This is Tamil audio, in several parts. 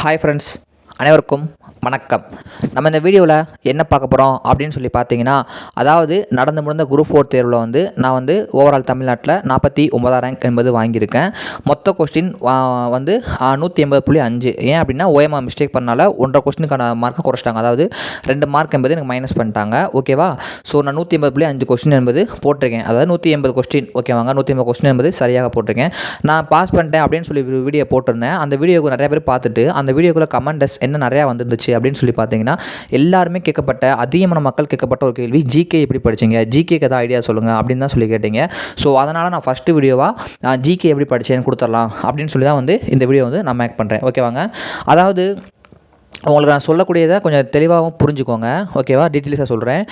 ஹாய் ஃப்ரெண்ட்ஸ் அனைவருக்கும் வணக்கம். நம்ம இந்த வீடியோவில் என்ன பார்க்க போகிறோம் அப்படின்னு சொல்லி பார்த்தீங்கன்னா அதாவது நடந்து முடிந்த குரூப் ஃபோர் தேர்வில் வந்து நான் வந்து ஓவரால் தமிழ்நாட்டில் நாற்பத்தி ஒன்பதாம் ரேங்க் என்பது வாங்கியிருக்கேன். மொத்த கொஸ்டின் வந்து நூற்றி எண்பது புள்ளி அஞ்சு. ஏன் அப்படின்னா ஓஎம்ஆ மிஸ்டேக் பண்ணனால ஒன்றரை கொஸ்டினுக்கான மார்க்கை குறைச்சிட்டாங்க. அதாவது ரெண்டு மார்க் என்பது எனக்கு மைனஸ் பண்ணிட்டாங்க. ஓகேவா ஸோ நான் நூற்றி எண்பது புள்ளி அஞ்சு கொஸ்டின் என்பது போட்டிருக்கேன். அதாவது நூற்றி எண்பது கொஸ்டின் ஓகேவாங்க நூற்றி எண்பது கொஸ்டின் என்பது சரியாக போட்டிருக்கேன். நான் பாஸ் பண்ணிட்டேன் அப்படின்னு சொல்லி வீடியோ போட்டிருந்தேன். அந்த வீடியோக்கு நிறைய பேர் பார்த்துட்டு அந்த வீடியோக்குள்ளே கமெண்டஸ் என்ன நிறையா வந்துருந்துச்சு அப்படின்னு சொல்லி பார்த்தீங்கன்னா எல்லாருமே கேட்கப்பட்ட அதிகமான மக்கள் கேட்கப்பட்ட ஒரு கேள்வி ஜிகே எப்படி படிச்சீங்க? ஜிகேக்கு ஏதாவது ஐடியா சொல்லுங்கள் அப்படின்னு தான் சொல்லி கேட்டீங்க. ஸோ அதனால் நான் ஃபஸ்ட்டு வீடியோவாக ஜிகே எப்படி படித்தேன்னு கொடுத்துடலாம் அப்படின்னு சொல்லி தான் வந்து இந்த வீடியோ வந்து நான் மேக் பண்ணுறேன் ஓகேவாங்க அதாவது உங்களுக்கு நான் சொல்லக்கூடியதை கொஞ்சம் தெளிவாகவும் புரிஞ்சுக்கோங்க. ஓகேவா? டீட்டெயில்ஸாக சொல்கிறேன்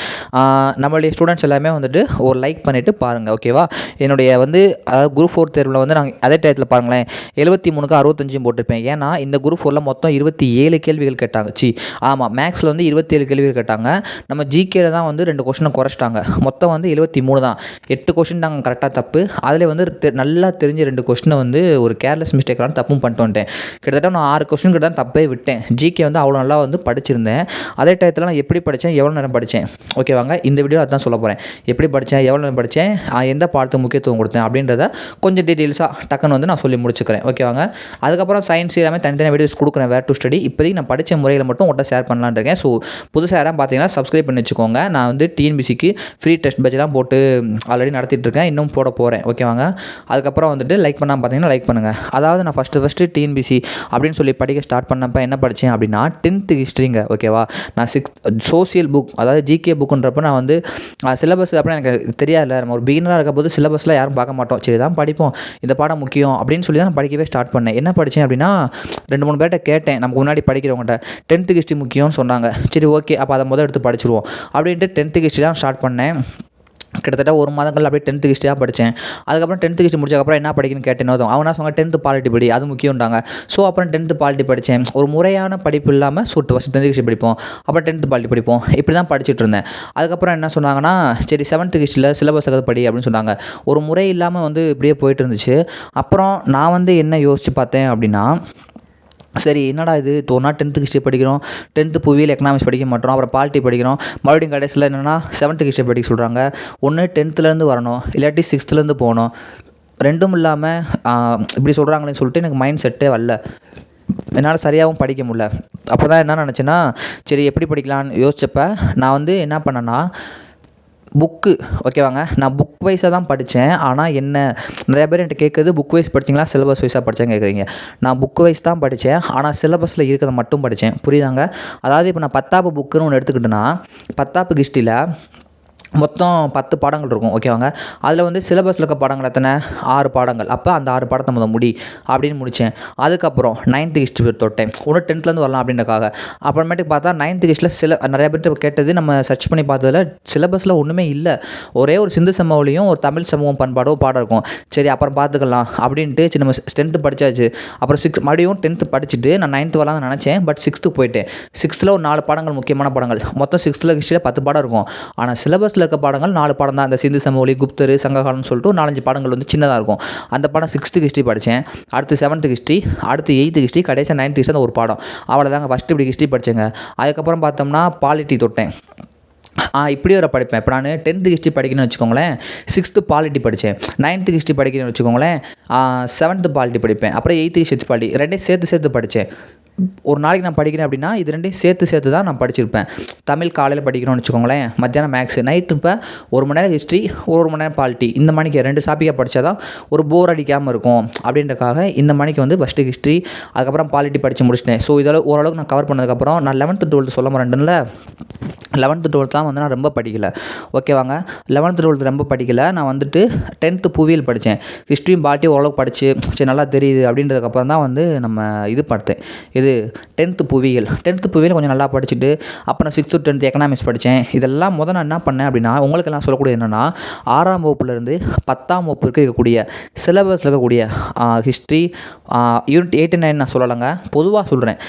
நம்மளுடைய ஸ்டூடெண்ட்ஸ் எல்லாமே வந்துட்டு ஒரு லைக் பண்ணிவிட்டு பாருங்கள் ஓகேவா? என்னுடைய வந்து அதாவது குரூப் ஃபோர் தேர்வில் வந்து நாங்கள் அதே டயத்தில் பாருங்களேன். எழுபத்தி மூணுக்கு அறுபத்தஞ்சும் போட்டிருப்பேன். ஏன்னா இந்த குரூப் ஃபோரில் மொத்தம் இருபத்தி ஏழு கேள்விகள் கேட்டாங்க. சி ஆமாம் மேக்ஸில் வந்து இருபத்தி ஏழு கேள்விகள் கேட்டாங்க. நம்ம ஜிகேல தான் வந்து ரெண்டு கொஷினை குறைச்சிட்டாங்க. மொத்தம் வந்து எழுபத்தி மூணு தான். எட்டு கொஷின் நாங்கள் கரெக்டாக தப்பு. அதில் வந்து தெ- நல்லா தெரிஞ்ச ரெண்டு கொஷினை வந்து ஒரு கேர்லெஸ் மிஸ்டேக்கான தப்பும் பண்ணிட்டு வந்துட்டேன். கிட்டத்தட்ட நான் ஆறு கொஸ்டின் கிட்ட தான் தப்பே விட்டேன். ஜிகே வந்து அவ்வளோ நல்லா வந்து படிச்சிருந்தேன். அதே டயத்தில் நான் எப்படி படித்தேன் எவ்வளோ நேரம் படித்தேன் ஓகேவாங்க இந்த வீடியோ அதான் சொல்ல போகிறேன் எப்படி படித்தேன் எவ்வளோ நேரம் படித்தேன் எந்த பாடத்துக்கு முக்கியத்துவம் கொடுத்தேன் அப்படின்றத கொஞ்சம் டீட்டெயில்ஸாக டக்குன்னு வந்து நான் சொல்லி முடிச்சுக்கிறேன். ஓகேவாங்க அதுக்கப்புறம் சயின்ஸ் எல்லாமே தனித்தனி வீடியோஸ் கொடுக்குறேன் வேர் டு ஸ்டடி இப்போதைக்கு நான் படித்த முறையில் மட்டும் உங்கள்கிட்ட ஷேர் பண்ணலான்னு இருக்கேன். ஸோ புதுசாக யாரும் பார்த்தீங்கன்னா சப்ஸ்கிரைப் பண்ணி வச்சுக்கோங்க. நான் வந்து டிஎன்பிசிக்கு ஃப்ரீ டெஸ்ட் பேட்ச்லாம் போட்டு ஆல்ரெடி நடத்திட்டு இருக்கேன். இன்னும் போட போகிறேன் ஓகேவாங்க அதுக்கப்புறம் வந்துட்டு லைக் பண்ணாமல் பார்த்தீங்கன்னா லைக் பண்ணுங்கள் அதாவது நான் ஃபஸ்ட்டு ஃபஸ்ட்டு டிஎன்பிசி அப்படின்னு சொல்லி படிக்க ஸ்டார்ட் பண்ணப்போ என்ன படித்தேன் அப்படின்னா டென்த்து ஹிஸ்ட்ரிங்க ஓகேவா நான் சிக்ஸ் சோசியல் புக் அதாவது ஜிகே புக்குன்றப்ப நான் வந்து சிலபஸ் அப்புறம் எனக்கு தெரியாதுல்ல. நம்ம ஒரு பிகினராக இருக்க போது சிலபஸில் யாரும் பார்க்க மாட்டோம். சரி தான் படிப்போம். இந்த பாடம் முக்கியம் அப்படின்னு சொல்லி தான் நான் படிக்கவே ஸ்டார்ட் பண்ணேன். என்ன படித்தேன் அப்படின்னா ரெண்டு மூணு பேர்ட்ட கேட்டேன். நமக்கு முன்னாடி படிக்கிறவங்கள்ட்ட டென்த்து ஹிஸ்ட்ரி முக்கியம்னு சொன்னாங்க. சரி ஓகே அப்போ அதை முதல் எடுத்து படிச்சிருவோம். அப்படின்ட்டு டென்த்து ஹிஸ்ட்ரி தான் ஸ்டார்ட் பண்ணேன். கிட்டத்தட்ட ஒரு மாதங்கள் அப்படியே டென்த்து ஹிஸ்ட்ரியாக படித்தேன் அதுக்கப்புறம் டென்த்து ஹிஸ்ட்ரி முடிச்சதுக்கப்புறம் என்ன படிக்கணும்னு கேட்டேன் ஒருத்தவங்க. அவங்க சொன்னாங்க? டென்த்து பாலிட்டி படி அது முக்கியம்ட்டாங்க ஸோ அப்புறம் டென்த்து பாலிட்டி படித்தேன் ஒரு முறையான படிப்பு இல்லாமல் சுட்டு ஃபஸ்ட் டென்த்து ஹிஸ்ட்ரி படிப்போம். அப்புறம் டென்த்து பாலிட்டி படிப்போம். இப்படி தான் படிச்சுட்டு இருந்தேன். அதுக்கப்புறம் என்ன சொன்னாங்கன்னா சரி செவன்த்து ஹிஸ்ட்ரியில் சிலபஸ் எதாவது படி அப்படின்னு சொன்னாங்க. ஒரு முறை இல்லாமல் வந்து இப்படியே போயிட்டு இருந்துச்சு. அப்புறம் நான் வந்து என்ன யோசித்து பார்த்தேன் அப்படின்னா சரி என்னடா இது? ஒரு நாள் டென்த்து ஹிஸ்ட்ரி படிக்கிறோம். டென்த்து புவியில் எக்கனாமிக்ஸ் படிக்க மாட்டோம். அப்புறம் பாலிட்டி படிக்கிறோம். மறுபடியும் கடைசியில் என்னென்னா செவன்த்து ஹிஸ்ட்ரி படிக்க சொல்கிறாங்க ஒன்று டென்த்துலேருந்து வரணும். இல்லாட்டி சிக்ஸ்த்துலேருந்து போகணும். ரெண்டும் இல்லாமல் இப்படி சொல்கிறாங்களேன்னு சொல்லிட்டு எனக்கு மைண்ட் செட்டே வரல. என்னால் சரியாகவும் படிக்க முடில அப்போ தான் என்ன நினச்சேன்னா சரி எப்படி படிக்கலான்னு யோசிச்சப்ப நான் வந்து என்ன பண்ணேன்னா புக்கு ஓகேவாங்க நான் புக் வைஸாக தான் படித்தேன் ஆனால் என்ன நிறைய பேர் என்கிட்ட கேட்குறது புக் வைஸ் படிச்சிங்களா சிலபஸ் வைஸாக படித்தேன் கேட்குறீங்க. நான் புக் வைஸ் தான் படித்தேன் ஆனால் சிலபஸில் இருக்கிறத மட்டும் படித்தேன் புரியுதாங்க? அதாவது இப்போ நான் பத்தாப்பு புக்குன்னு ஒன்று எடுத்துக்கிட்டேன்னா பத்தாப்பு ஹிஸ்ட்ரியில் மொத்தம் பத்து பாடங்கள் இருக்கும் ஓகேவாங்க அதில் வந்து சிலபஸில் இருக்க பாடங்கள் எத்தனை? ஆறு பாடங்கள். அப்போ அந்த ஆறு பாடத்தை முதல் முடி அப்படின்னு முடித்தேன் அதுக்கப்புறம் நைன்த்து ஹிஸ்ட்ரி தொட்டேன். ஒன்று டென்த்லேருந்து வரலாம் அப்படின்றக்காக. அப்புறமேட்டுக்கு பார்த்தா நைன்த்து ஹிஸ்ட்ரியில் சில நிறைய பேர் கேட்டது நம்ம சர்ச் பண்ணி பார்த்ததில் சிலபஸில் ஒன்றுமே இல்லை. ஒரே ஒரு சிந்து சமவெளியும் ஒரு தமிழ் சமூகம் பண்பாடோ பாடம் இருக்கும். சரி அப்புறம் பார்த்துக்கலாம் அப்படின்ட்டு சரி நம்ம டென்த்து படித்தாச்சு அப்புறம் சிக்ஸ் மறுபடியும் டென்த்து படிச்சுட்டு நான் நைன்த்து வரலாம்னு நினச்சேன் பட் சிக்ஸ்த்து போயிட்டேன். சிக்ஸ்த்தில் ஒரு நாலு பாடங்கள் முக்கியமான பாடங்கள். மொத்தம் சிக்ஸ்த்தில் ஹிஸ்ட்ரியில் பத்து பாடம் இருக்கும். ஆனால் சிலபஸ் சிலபஸில் இருக்க பாடங்கள் நாலு பாடம் தான். இந்த சிந்து சமவெளி குப்தர் சங்ககாலம்னு சொல்லிட்டு நாலஞ்சு பாடங்கள் வந்து சின்னதாக இருக்கும். அந்த பாடம் சிக்ஸ்த்து ஹிஸ்ட்ரி படித்தேன் அடுத்து செவன்த்து ஹிஸ்ட்ரி அடுத்து எயித்து ஹிஸ்ட்ரி கடைசியாக நைன்த்து ஹிஸ்ட்ரி ஒரு பாடம். அவ்வளோதாங்க ஃபஸ்ட்டு இப்படி ஹிஸ்ட்ரி படித்தேங்க அதுக்கப்புறம் பார்த்தோம்னா பாலிட்டி தொட்டேன். ஆ இப்படி வர படிப்பேன். இப்போ நான் டென்த்து ஹிஸ்ட்ரி படிக்கணும்னு வச்சுக்கோங்களேன். சிக்ஸ்த்து பாலிட்டி படித்தேன் நைன்த்து ஹிஸ்ட்ரி படிக்கணும்னு வச்சுக்கோங்களேன். செவன்த்து பாலிட்டி படிப்பேன். அப்புறம் எயித்து ஹிஸ்ட்ரி பாலிட்டி ரெண்டையும் சேர்த்து சேர்த்து படித்தேன் ஒரு நாளைக்கு நான் படிக்கிறேன் அப்படின்னா இது ரெண்டையும் சேர்த்து சேர்த்து தான் நான் படிச்சிருப்பேன். தமிழ் காலையில் படிக்கிறோம்னு வச்சுக்கோங்களேன் மத்தியானம் மேக்ஸ் நைட்டு இப்போ ஒரு மணி நேரம் ஹிஸ்ட்ரி ஒரு மணி நேரம் பாலிட்டி இந்த மணிக்கு ரெண்டு டாப்பிக்காக படித்தா தான் ஒரு போர் அடிக்காமல் இருக்கும். அப்படின்றக்காக இந்த மணிக்கு வந்து ஃபஸ்ட்டு ஹிஸ்ட்ரி அதுக்கப்புறம் பாலிட்டி படித்து முடிச்சிட்டேன். ஸோ இதெல்லாம் ஓரளவுக்கு நான் கவர் பண்ணதுக்கப்புறம் நான் லெவன்த்து டுவெல்த்து சொல்ல மாட்டேன்ல லெவன்த்து டுவெல்த் தான் வந்து நான் ரொம்ப படிக்கல. ஓகேவாங்க லெவன்த்து டுவெல்த் ரொம்ப படிக்கல. நான் வந்துட்டு டென்த்து புவியியல் படித்தேன் ஹிஸ்ட்ரியும் பாட்டியும் ஓரளவுக்கு படித்து சரி நல்லா தெரியுது அப்படின்றதுக்கப்புறம் தான் வந்து நம்ம இது பார்த்தேன் இது டென்த்து புவியியல். டென்த்து புவியியல் கொஞ்சம் நல்லா படிச்சுட்டு அப்புறம் சிக்ஸ்த்து டென்த்து எக்கனாமிக்ஸ் படித்தேன் இதெல்லாம் முதல் நான் என்ன பண்ணேன் அப்படின்னா உங்களுக்கு எல்லாம் சொல்லக்கூடிய என்னென்னா ஆறாம் வகுப்புலேருந்து பத்தாம் வகுப்பு இருக்கக்கூடிய சிலபஸில் இருக்கக்கூடிய ஹிஸ்ட்ரி யூனிட் எயிட்டி நைன் நான் சொல்லலைங்க. பொதுவாக சொல்கிறேன்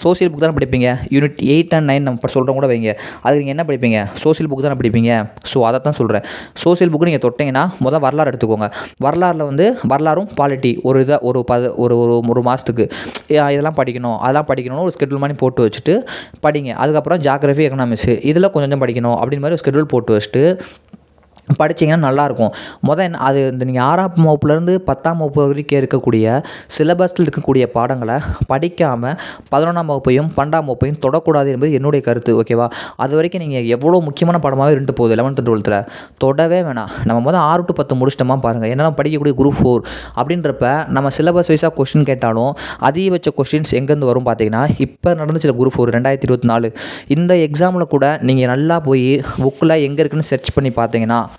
சோசியல் புக் தானே படிப்பீங்க? யூனிட் எயிட் அண்ட் நைன் நம்ம சொல்கிறோம் கூட வைங்க. அது நீங்கள் என்ன படிப்பீங்க? சோசியல் புக் தானே படிப்பீங்க? ஸோ அதை தான் சொல்கிறேன் சோசியல் புக்கு நீங்கள் தொட்டிங்கன்னா முதல் வரலாறு எடுத்துக்கோங்க. வரலாறில் வந்து வரலாறும் பாலிட்டி ஒரு இதாக ஒரு பது ஒரு ஒரு ஒரு மாதத்துக்கு இதெல்லாம் படிக்கணும். அதெல்லாம் படிக்கணும்னு ஒரு ஸ்கெட்யூல் மாதிரி போட்டு வச்சுட்டு படிங்க. அதுக்கப்புறம் ஜாகிரஃபி எக்கனாமிக்ஸ் இதில் கொஞ்சம் கொஞ்சம் படிக்கணும். அப்படின்னு மாதிரி ஒரு ஸ்கெட்யூல் போட்டு வச்சுட்டு படித்தீங்கன்னா நல்லாயிருக்கும். மொதல் அது இந்த நீங்கள் ஆறாம் வகுப்புலேருந்து பத்தாம் வகுப்பு வரைக்கும் இருக்கக்கூடிய சிலபஸில் இருக்கக்கூடிய பாடங்களை படிக்காமல் பதினொன்றாம் வகுப்பையும் பன்னெண்டாம் வகுப்பையும் தொடக்கூடாது என்பது என்னுடைய கருத்து ஓகேவா அது வரைக்கும் நீங்கள் எவ்வளோ முக்கியமான பாடமாகவே இருந்து போகுது லெவன்த்து டுவெல்த்தில் தொடவே வேணாம். நம்ம மொதல் ஆறு டு பத்து முடிச்சிட்டோமா பாருங்கள் என்னென்ன படிக்கக்கூடிய குரூப் ஃபோர் அப்படின்றப்ப நம்ம சிலபஸ் வைஸாக கொஸ்டின் கேட்டாலும் அதிகபட்ச கொஸ்டின்ஸ் எங்கேருந்து வரும் பார்த்தீங்கன்னா இப்போ நடந்துச்சு குரூப் ஃபோர் ரெண்டாயிரத்தி இருபத்தி நாலு. இந்த எக்ஸாமில் கூட நீங்கள் நல்லா போய் புக்கில் எங்கே இருக்குன்னு சர்ச் பண்ணி பார்த்தீங்கன்னா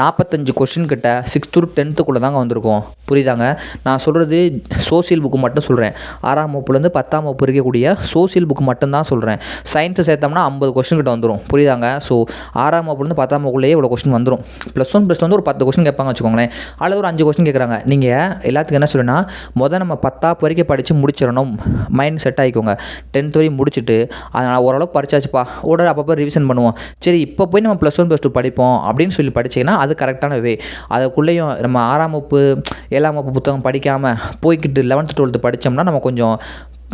நாற்பத்தஞ்சு கொஷின் கிட்ட சிக்ஸ்த் டு டென்த்துக்குள்ளே தாங்க வந்திருக்கும். புரியுதாங்க? நான் சொல்கிறது சோசியல் புக்கு மட்டும் சொல்கிறேன் ஆறாம் வகுப்புலேருந்து பத்தாம் வகுப்பு இருக்கக்கூடிய சோசியல் புக்கு மட்டும்தான் சொல்கிறேன் சயின்ஸை சேர்த்தோம்னா ஐம்பது கொஷின் கிட்ட வந்துடும் புரியுதாங்க? ஸோ ஆறாம் வகுப்புலேருந்து பத்தாம் வகுப்புலேயே இவ்வளோ கொஷின் வந்துடும் ப்ளஸ் ஒன் ப்ளஸ் வந்து ஒரு பத்து கொஷின் கேட்பாங்க வச்சுக்கோங்களேன். அதில் ஒரு அஞ்சு கொஷின் கேட்குறாங்க. நீங்கள் எல்லாத்துக்கும் என்ன சொல்லுன்னா மொதல் நம்ம பத்தாப்பு வரைக்கும் படித்து முடிச்சிடணும். மைண்ட் செட் ஆகிக்கோங்க டென்த் வரையும் முடிச்சுட்டு அதனால் ஓரளவுக்கு படிச்சாச்சுப்பா. உடனே அப்பப்போ ரிவிஷன் பண்ணுவோம். சரி இப்போ போய் நம்ம ப்ளஸ் ஒன் ப்ளஸ் டூ படிப்போம் அப்படின்னு சொல்லி படிச்சிங்கன்னா அது கரெக்டான வே. அதுக்குள்ளேயும் நம்ம ஆறாம் வகுப்பு ஏழாம் வகுப்பு புத்தகம் படிக்காமல் போய்கிட்டு லெவன்த்து டுவெல்த்து படித்தோம்னா நம்ம கொஞ்சம்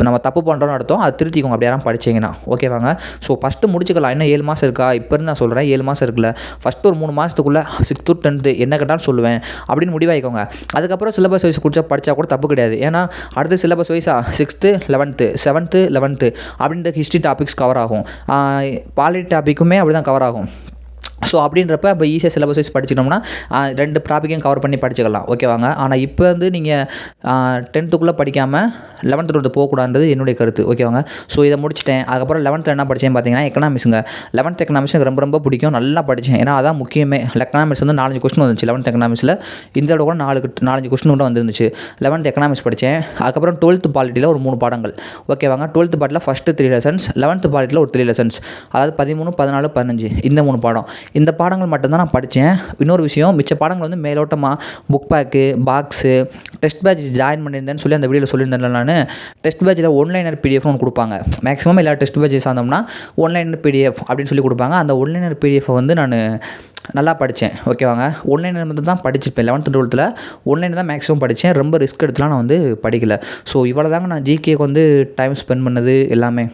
நம்ம தப்பு பண்ணுறோம் அர்த்தம். அதை திருத்திக்கோங்க. அப்படி யாரும் படிச்சிங்கன்னா. ஓகேவாங்க ஸோ ஃபஸ்ட்டு முடிச்சுக்கலாம். இன்னும் ஏழு மாதம் இருக்கா? இப்போ இருந்து நான் சொல்கிறேன் ஏழு மாதம் இருக்குல்ல. ஃபஸ்ட்டு ஒரு மூணு மாதத்துக்குள்ளே சிக்ஸ்த்து டென்த்து என்ன கேட்டாலும் சொல்லுவேன். அப்படின்னு முடிவாயிக்கோங்க. அதுக்கப்புறம் சிலபஸ் வைஸ் குடிச்சா படித்தா கூட தப்பு கிடையாது. ஏன்னா அடுத்து சிலபஸ் வைஸாக சிக்ஸ்த்து லெவன்த்து செவன்த்து லெவன்த்து அப்படின்ற ஹிஸ்ட்ரி டாபிக்ஸ் கவர் ஆகும். பாலிட்டி டாப்பிக்குமே அப்படி தான் கவர் ஆகும். ஸோ அப்படின்றப்ப இப்போ ஈஸியாக சிலபஸ் வைஸ் படிச்சிட்டோம்னா ரெண்டு டாப்பிக்கையும் கவர் பண்ணி படிச்சுக்கலாம். ஓகேவாங்க ஆனால் இப்போ வந்து நீங்கள் டென்த்துக்குள்ளே படிக்காமல் லெவன்த்து டுவெல்த்து போகக்கூடாதுன்றது என்னுடைய கருத்து. ஓகேவாங்க ஸோ இதை முடிச்சிட்டேன். அதுக்கப்புறம் லெவன்த்தில் என்ன படித்தேன் பார்த்தீங்கன்னா எக்கனாமிக்ஸுங்க லெவன்த் எக்கனாமிக்ஸ் எனக்கு ரொம்ப ரொம்ப பிடிக்கும். நல்லா படித்தேன் ஏன்னா அதான் முக்கியமே. எக்கனாமிக்ஸ் வந்து நாலஞ்சு கொஸ்டின் வந்துச்சு லெவன்த் எக்கனாமிக்ஸில் இந்த விட கூட நாலு நாலஞ்சு கொஸ்டின் கூட வந்துருந்துச்சு. லெவன்த் எக்கனாமிக்ஸ் படித்தேன் அதுக்கப்புறம் டுவெல்த்து பாலிட்டியில் ஒரு மூணு பாடங்கள். ஓகேவாங்க டுவெல்த்து பாட்டில் ஃபஸ்ட்டு த்ரீ லெசன்ஸ் லெவன்த்து பாலிட்டியில் ஒரு த்ரீ லெசன்ஸ் அதாவது பதிமூணு பதினாலு பதினஞ்சு. இந்த மூணு பாடம். இந்த பாடங்கள் மட்டும்தான் நான் படித்தேன். இன்னொரு விஷயம் மிச்ச பாடங்கள் வந்து மேலோட்டமாக book back box test batch join பண்ணியிருந்தேன்னு சொல்லி அந்த வீடியோவில் சொல்லியிருந்தேன் நான். டெஸ்ட் பேட்சில் ஒன்லைனர் பிடிஎஃப் ஒன்று கொடுப்பாங்க. மேக்ஸிமம் எல்லா டெஸ்ட் பேட்சஸ் வந்தோம்னா ஒன்லைனர் பிடிஎஃப் அப்படின்னு சொல்லி கொடுப்பாங்க. அந்த ஒன்லைனர் பிடிஎஃப் வந்து நான் நல்லா படித்தேன். ஓகேவாங்க ஒன்லைனில் மட்டும் தான் படிச்சிருப்பேன். லெவன்த்து டுவெல்த்தில் ஒன்லைனில் தான் மேக்ஸிமம் படித்தேன். ரொம்ப ரிஸ்க் எடுத்துலாம் நான் வந்து படிக்கல. ஸோ இவ்வளோ தாங்க நான் ஜிகேக்கு வந்து டைம் ஸ்பெண்ட் பண்ணது எல்லாமே.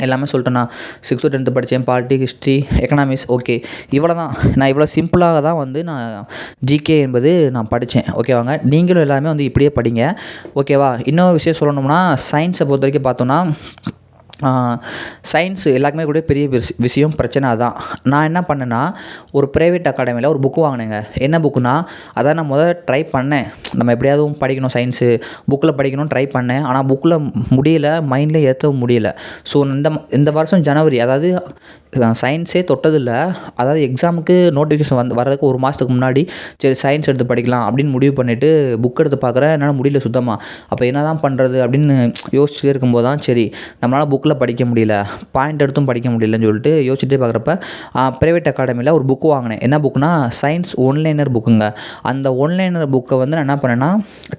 எல்லாமே சொல்லிட்டேண்ணா சிக்ஸ்த்து டென்த்து படித்தேன் பாலிட்டி ஹிஸ்ட்ரி எக்கனாமிக்ஸ் ஓகே இவ்வளோ தான் நான் இவ்வளோ சிம்பிளாக தான் வந்து நான் ஜிகே என்பது நான் படித்தேன் ஓகேவாங்க நீங்களும் எல்லாருமே வந்து இப்படியே படிங்க. ஓகேவா இன்னொரு விஷயம் சொல்லணும்னா சயின்ஸை பொறுத்த வரைக்கும் பார்த்தோன்னா சயின்ஸ் எல்லாருக்குமே கூட பெரிய விஷயம் பிரச்சனை அதான். நான் என்ன பண்ணேன்னா ஒரு ப்ரைவேட் அகாடமியில் ஒரு புக்கு வாங்கினேங்க. என்ன புக்குனா அதான் நான் முதல்ல ட்ரை பண்ணேன். நம்ம எப்படியாவது படிக்கணும் சயின்ஸு புக்கில் படிக்கணும்னு ட்ரை பண்ணேன். ஆனால் புக்கில் முடியல மைண்டில் ஏற்றவும் முடியல. ஸோ இந்த இந்த வருஷம் ஜனவரி அதாவது சயின்ஸே தொட்டதில்லை. அதாவது எக்ஸாமுக்கு நோட்டிஃபிகேஷன் வந்து வர்றதுக்கு ஒரு மாதத்துக்கு முன்னாடி சரி சயின்ஸ் எடுத்து படிக்கலாம் அப்படின்னு முடிவு பண்ணிவிட்டு புக் எடுத்து பார்க்குறேன். என்னால் முடியல சுத்தமாக அப்போ என்ன தான் பண்ணுறது அப்படின்னு யோசிச்சுட்டே இருக்கும்போது தான் சரி நம்மளால் புக்கில் படிக்க முடியல. பாயிண்ட் எடுத்தும் படிக்க முடியலன்னு சொல்லிட்டு யோசிச்சுட்டே பார்க்குறப்ப ப்ரைவேட் அகாடமியில் ஒரு புக்கு வாங்கினேன். என்ன புக்குனா சயின்ஸ் ஒன்லைனர் புக்குங்க அந்த ஒன்லைனர் புக்கை வந்து நான் என்ன பண்ணேன்னா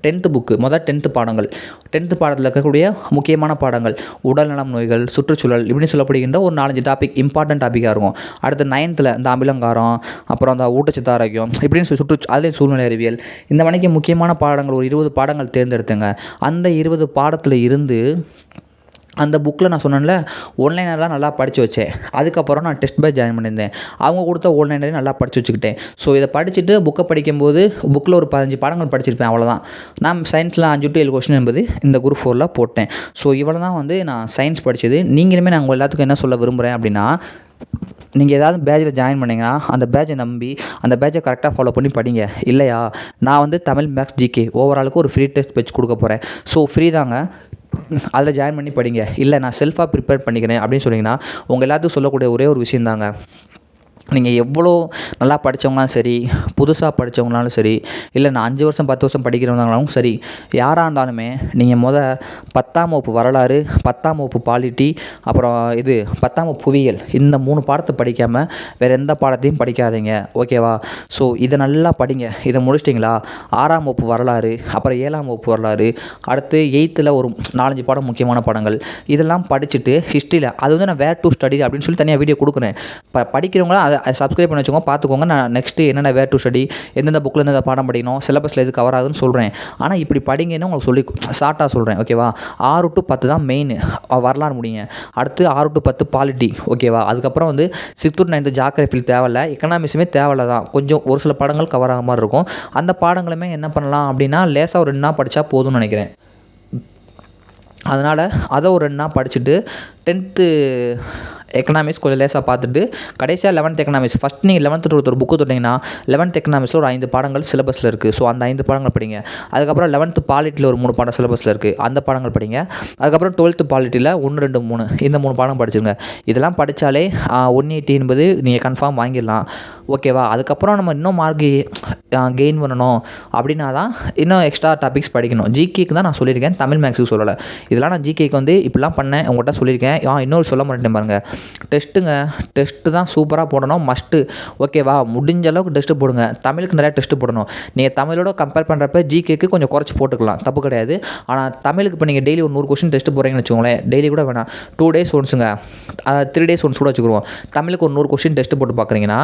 டென்த்து புக்கு மொதல் டென்த்து பாடங்கள். டென்த்து பாடத்தில் இருக்கக்கூடிய முக்கியமான பாடங்கள். உடல்நலம் நோய்கள் சுற்றுச்சூழல் இப்படின்னு சொல்லப்படுகின்ற ஒரு நாலஞ்சு டாபிக் இம்பார்ட்டன்ட் டாப்பிக்காக இருக்கும். அடுத்து நைன்த்தில் இந்த அமிலங்காரம் அப்புறம் அந்த ஊட்டச்சத்து ஆரோக்கியம் இப்படின்னு சொல்லி சுற்று அதுலேயும் சூழ்நிலை அறிவியல். இந்த மணிக்கு முக்கியமான பாடங்கள் ஒரு இருபது பாடங்கள் தேர்ந்தெடுத்தேங்க. அந்த இருபது பாடத்தில் இருந்து அந்த புக்கில் நான் சொன்னேன்ல ஒன்லைனர்லாம் நல்லா படித்து வச்சேன். அதுக்கப்புறம் நான் டெஸ்ட் பேட்ச் ஜாயின் பண்ணியிருந்தேன். அவங்க கொடுத்த ஒன்லைனரையும் நல்லா படித்து வச்சுக்கிட்டேன். ஸோ இதை படிச்சுட்டு புக்கை படிக்கும்போது புக்கில் ஒரு பதினஞ்சு பாடங்கள் படிச்சிருப்பேன் அவ்வளோதான் நான் சயின்ஸில் அஞ்சு டு ஏழு கொஸ்டின் என்பது இந்த குரூப் ஃபோரில் போட்டேன். ஸோ இவ்வளோ தான் வந்து நான் சயின்ஸ் படித்தது நீங்களுமே நான் உங்கள் எல்லாத்துக்கும் என்ன சொல்ல விரும்புகிறேன் அப்படின்னா நீங்கள் ஏதாவது பேட்சில் ஜாயின் பண்ணிங்கன்னா அந்த பேட்சை நம்பி அந்த பேட்சை கரெக்டாக ஃபாலோ பண்ணி படிங்க. இல்லையா? நான் வந்து தமிழ் மேக்ஸ் ஜிகே ஓவராலுக்கு ஒரு ஃப்ரீ டெஸ்ட் வச்சு கொடுக்க போகிறேன் ஸோ ஃப்ரீ தாங்க. அதில் ஜாயின் பண்ணி படிங்க. இல்லை நான் செல்ஃபாக ப்ரிப்பேர் பண்ணிக்கிறேன் அப்படின்னு சொன்னீங்கன்னா உங்கள் எல்லாத்துக்கும் சொல்லக்கூடிய ஒரே ஒரு விஷயம் தாங்க நீங்கள் எவ்வளோ நல்லா படித்தவங்களாலும் சரி புதுசாக படித்தவங்களாலும் சரி இல்லை நான் அஞ்சு வருஷம் பத்து வருஷம் படிக்கிறவங்களாலும் சரி யாராக இருந்தாலுமே நீங்கள் மொதல் பத்தாம் வகுப்பு வரலாறு பத்தாம் வகுப்பு பாலிட்டி அப்புறம் இது பத்தாம் வகுப்பு புவியியல் இந்த மூணு பாடத்தை படிக்காமல் வேறு எந்த பாடத்தையும் படிக்காதீங்க. ஓகேவா? ஸோ இதை நல்லா படிங்க. இதை முடிச்சிட்டிங்களா? ஆறாம் வகுப்பு வரலாறு அப்புறம் ஏழாம் வகுப்பு வரலாறு அடுத்து எயித்தில் ஒரு நாலஞ்சு பாடம் முக்கியமான பாடங்கள். இதெல்லாம் படிச்சுட்டு ஹிஸ்ட்ரியில் அது வந்து நான் வேர் டு ஸ்டடி அப்படின்னு சொல்லி தனியாக வீடியோ கொடுக்குறேன். ப படிக்கிறவங்களாம் அதை சப்ஸ்கிரைப் பண்ணி வச்சுக்கோங்க. பார்த்துக்கோங்க. நான் நெக்ஸ்ட்டு என்னென்ன வேர் டு ஸ்டடி எந்தெந்த புக்கில் எந்தெந்த பாடம் படிக்கணும் சிலபஸில் எது கவர் ஆகுதுன்னு சொல்கிறேன் ஆனால் இப்படி படிங்கன்னு உங்களுக்கு சொல்லி ஷார்ட்டாக சொல்கிறேன் ஓகேவா ஆறு டு பத்து தான் மெயின் வரலாறு முடியுங்க. அடுத்து ஆறு டு பத்து பாலிட்டி ஓகேவா அதுக்கப்புறம் வந்து சிக்ஸ்த் டு நைன்த்து ஜாக்ரஃபில் தேவையில்ல. எக்கனாமிக்ஸுமே தேவையில்ல தான். கொஞ்சம் ஒரு சில பாடங்கள் கவர் ஆகிற மாதிரி இருக்கும். அந்த பாடங்களுமே என்ன பண்ணலாம் அப்படின்னா லேசாக ஒரு ரெண்டு நாள் படித்தா போதும்னு நினைக்கிறேன். அதனால் அதை ஒரு ரெண்டு நாள் படிச்சுட்டு டென்த்து எக்கனாமிக்ஸ் கொஞ்சம் லேசாக பார்த்துட்டு கடைசியாக லெவன்த் எக்கனாமிக்ஸ் ஃபஸ்ட் நீங்கள் லெவன்த்து டுவெல்த் ஒரு புக்கு தொட்டிங்கன்னா லெவன்த் எக்கனாமிக்ஸில் ஒரு ஐந்து பாடங்கள் சிலபஸில் இருக்குது ஸோ அந்த ஐந்து பாடங்கள் படிங்க. அதுக்கப்புறம் லெவன்த்து பாலிட்டியில் ஒரு மூணு பாடம் சிலபஸில் இருக்குது அந்த பாடங்கள் படிங்க. அதுக்கப்புறம் டுவெல்த்து பாலிட்டியில் ஒன்று ரெண்டு மூணு. இந்த மூணு பாடம் படிச்சுருங்க. இதெல்லாம் படித்தாலே ஒன் எயிட்டி என்பது நீங்கள் கன்ஃபார்ம் வாங்கிடலாம். ஓகேவா? அதுக்கப்புறம் நம்ம இன்னும் மார்க் கெயின் பண்ணணும். அப்படின்னா தான் இன்னும் எக்ஸ்ட்ரா டாபிக்ஸ் படிக்கணும். ஜிகேக்கு தான் நான் சொல்லியிருக்கேன். தமிழ் மேக்ஸுக்கு சொல்லலை. இதெல்லாம் நான் ஜிகேக்கு வந்து இப்படிலாம் பண்ணேன். உங்கள்கிட்ட சொல்லியிருக்கேன். ஆ இன்னொரு சொல்ல மாட்டேன் பாருங்கள் டெஸ்ட்டுங்க டெஸ்ட்டு தான் சூப்பராக போடணும். மஸ்ட்டு ஓகேவா? முடிஞ்ச அளவுக்கு டெஸ்ட்டு போடுங்க. தமிழுக்கு நிறையா டெஸ்ட்டு போடணும். நீங்கள் தமிழோட கம்பேர் பண்ணுறப்ப ஜிகேக்கு கொஞ்சம் குறைச்சி போட்டுக்கலாம். தப்பு கிடையாது. ஆனால் தமிழுக்கு இப்போ நீங்கள் டெய்லி ஒரு நூறு கொஸ்டின் டெஸ்ட்டு போகிறீங்கன்னு வச்சுக்கோங்களேன். டெய்லி கூட வேணாம். டூ டேஸ் ஒன்ஸுங்க த்ரீ டேஸ் ஒன்ஸ் கூட வச்சுக்கிறோம் தமிழுக்கு ஒரு நூறு கொஸ்டின் டெஸ்ட்டு போட்டு பார்க்குறீங்கன்னா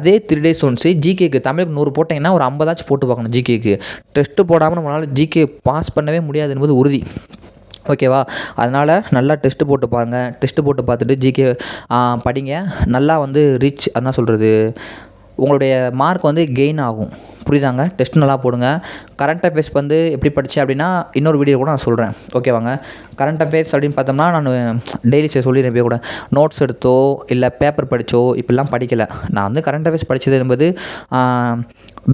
அதே த்ரீ டேஸ் ஒன்ஸு ஜிகேக்கு தமிழுக்கு நூறு போட்டிங்கன்னா ஒரு ஐம்பதாச்சும் போட்டு பார்க்கணும் ஜிகேக்கு டெஸ்ட்டு போடாமல் நம்மளால் ஜிகே பாஸ் பண்ணவே முடியாது என்பது உறுதி. ஓகேவா அதனால் நல்லா டெஸ்ட்டு போட்டு பாருங்கள் டெஸ்ட்டு போட்டு பார்த்துட்டு ஜிகே படிங்க. நல்லா வந்து ரீச் என்ன சொல்கிறது உங்களுடைய மார்க் வந்து கெயின் ஆகும். புரியுதாங்க? டெஸ்ட் நல்லா போடுங்க. கரண்ட் அஃபேர்ஸ் வந்து எப்படி படித்தேன் அப்படின்னா இன்னொரு வீடியோ கூட நான் சொல்கிறேன் ஓகேவாங்க கரண்ட் அஃபேர்ஸ் அப்படின்னு பார்த்தோம்னா நான் டெய்லி சொல்லிடுறேன் கூட. நோட்ஸ் எடுத்தோ இல்லை பேப்பர் படித்தோ இப்படிலாம் படிக்கலை. நான் வந்து கரண்ட் அஃபேர்ஸ் படித்தது என்பது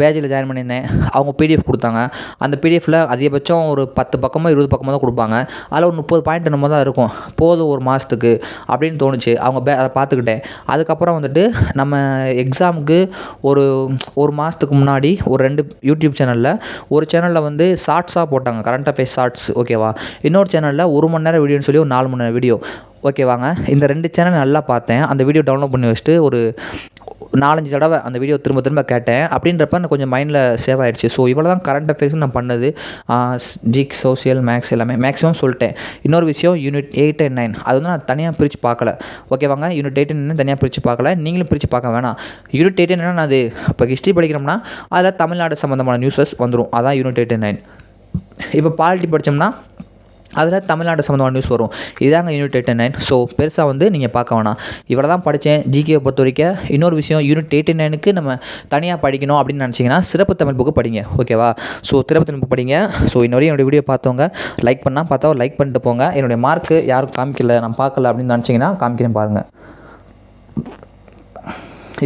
பேஜில் ஜாயின் பண்ணியிருந்தேன். அவங்க பிடிஎஃப் கொடுத்தாங்க. அந்த பிடிஎஃப்பில் அதிகபட்சம் ஒரு பத்து பக்கமோ இருபது பக்கமோ தான் கொடுப்பாங்க. அதில் ஒரு முப்பது பாயிண்ட் என்னமோ தான் இருக்கும். போதும் ஒரு மாதத்துக்கு அப்படின்னு தோணுச்சு. அவங்க பே அதை பார்த்துக்கிட்டேன். அதுக்கப்புறம் வந்துட்டு நம்ம எக்ஸாமுக்கு ஒரு ஒரு மாதத்துக்கு முன்னாடி ஒரு ரெண்டு யூடியூப் சேனலில் ஒரு சேனலில் வந்து ஷார்ட்ஸாக போட்டாங்க. கரண்ட் அஃபேர்ஸ் ஷார்ட்ஸ் ஓகேவா இன்னொரு சேனலில் ஒரு மணி நேரம் வீடியோன்னு சொல்லி ஒரு நாலு மணி நேரம் வீடியோ ஓகேவாங்க. இந்த ரெண்டு சேனல் நல்லா பார்த்தேன். அந்த வீடியோ டவுன்லோட் பண்ணி வச்சுட்டு ஒரு நாலஞ்சு தடவை அந்த வீடியோ திரும்ப திரும்ப கேட்டேன். அப்படின்றப்ப எனக்கு கொஞ்சம் மைண்டில் சேவ் ஆகிடுச்சு ஸோ இவ்வளோ தான் கரண்ட் அஃபேர்ஸ் நான் பண்ணது. ஜிக் சோசியல் மேக்ஸ் எல்லாமே. மேக்ஸிமம் சொல்லிட்டேன். இன்னொரு விஷயம் யூனிட் எயிட் அண்ட் நைன் அது வந்து நான் தனியாக பிரித்து பார்க்கல. ஓகேவாங்க? யூனிட் எயிட் அண்ட் நைன் தனியாக பிரித்து பார்க்கல. நீங்களும் பிரித்து பார்க்க வேணாம். யூனிட் எயிட் அண்ட் நைன் அது இப்போ ஹிஸ்ட்ரி படிக்கிறோம்னா அதில் தமிழ்நாடு சம்மந்தமான நியூஸஸ் வந்துடும் அதான் யூனிட் எயிட் அண்ட் நைன் இப்போ பாலிட்டி படித்தோம்னா அதில் தமிழ்நாடு சம்மந்தமான நியூஸ் வரும். இதாங்க யூனிட் எயிட் நைன் ஸோ பெருசாக வந்து நீங்கள் பார்க்க வேணாம். இவ்வளோ தான் படித்தேன். ஜிகேவை பொறுத்த வரைக்கும் இன்னொரு விஷயம் யூனிட் எயிட்டி நைனுக்கு நம்ம தனியாக படிக்கணும் அப்படின்னு நினச்சிங்கன்னா சிறப்பு தமிழ் புக்கு படிங்க. ஓகேவா ஸோ சிறப்பு தமிழ் புக் படிங்க. ஸோ இன்னொரு என்னுடைய வீடியோ பார்த்தவங்க லைக் பண்ணால் பார்த்தா லைக் பண்ணிட்டு போங்க. என்னுடைய மார்க்கு யாரும் காமிக்கல நான் பார்க்கல அப்படின்னு நினச்சிங்கன்னா காமிக்கிறேன் பாருங்கள்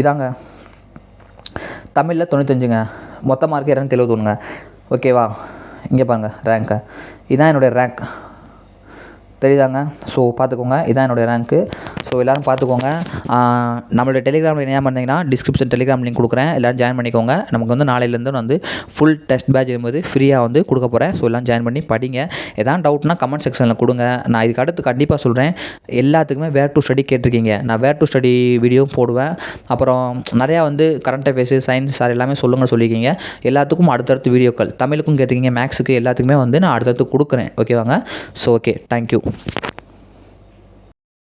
இதாங்க. தமிழில் தொண்ணூத்தஞ்சுங்க. மொத்த மார்க்கு இரநூத்தி எழுபத்தொன்னுங்க ஓகேவா இங்கே பாருங்கள் ரேங்க்கு இதான் என்னுடைய ரேங்க் தெரியுதாங்க? ஸோ பார்த்துக்கோங்க. இதான் என்னுடைய ரேங்க்கு ஸோ எல்லோரும் பார்த்துக்கோங்க. நம்மளோட டெலிகிராமில் இணையாக இருந்தீங்கன்னா டிஸ்கிரிப்ஷன் டெலிகிராம் லிங்க் கொடுக்குறேன். எல்லோரும் ஜாயின் பண்ணிக்கோங்க. நமக்கு வந்து நாளையிலேருந்து வந்து ஃபுல் டெஸ்ட் பேட்ச் என்பது ஃப்ரீயாக வந்து கொடுக்க போகிறேன் ஸோ எல்லாம் ஜாயின் பண்ணி படிங்க. எதாவது டவுட்னா கமெண்ட் செக்ஷனில் கொடுங்க. நான் இதுக்கு அடுத்து கண்டிப்பாக சொல்கிறேன் எல்லாத்துக்குமே வேர் டு ஸ்டடி கேட்டிருக்கீங்க. நான் வேர் டு ஸ்டடி வீடியோ போடுவேன். அப்புறம் நிறையா வந்து கரண்ட் அஃபேர்ஸு சயின்ஸ் சார் எல்லாமே சொல்லுங்கள் சொல்லியிருக்கீங்க. எல்லாத்துக்கும் அடுத்தடுத்து வீடியோக்கள். தமிழுக்கும் கேட்டிருக்கீங்க. மேக்ஸுக்கு எல்லாத்துக்குமே வந்து நான் அடுத்தடுத்து கொடுக்குறேன். ஓகேவாங்க ஸோ ஓகே தேங்க்யூ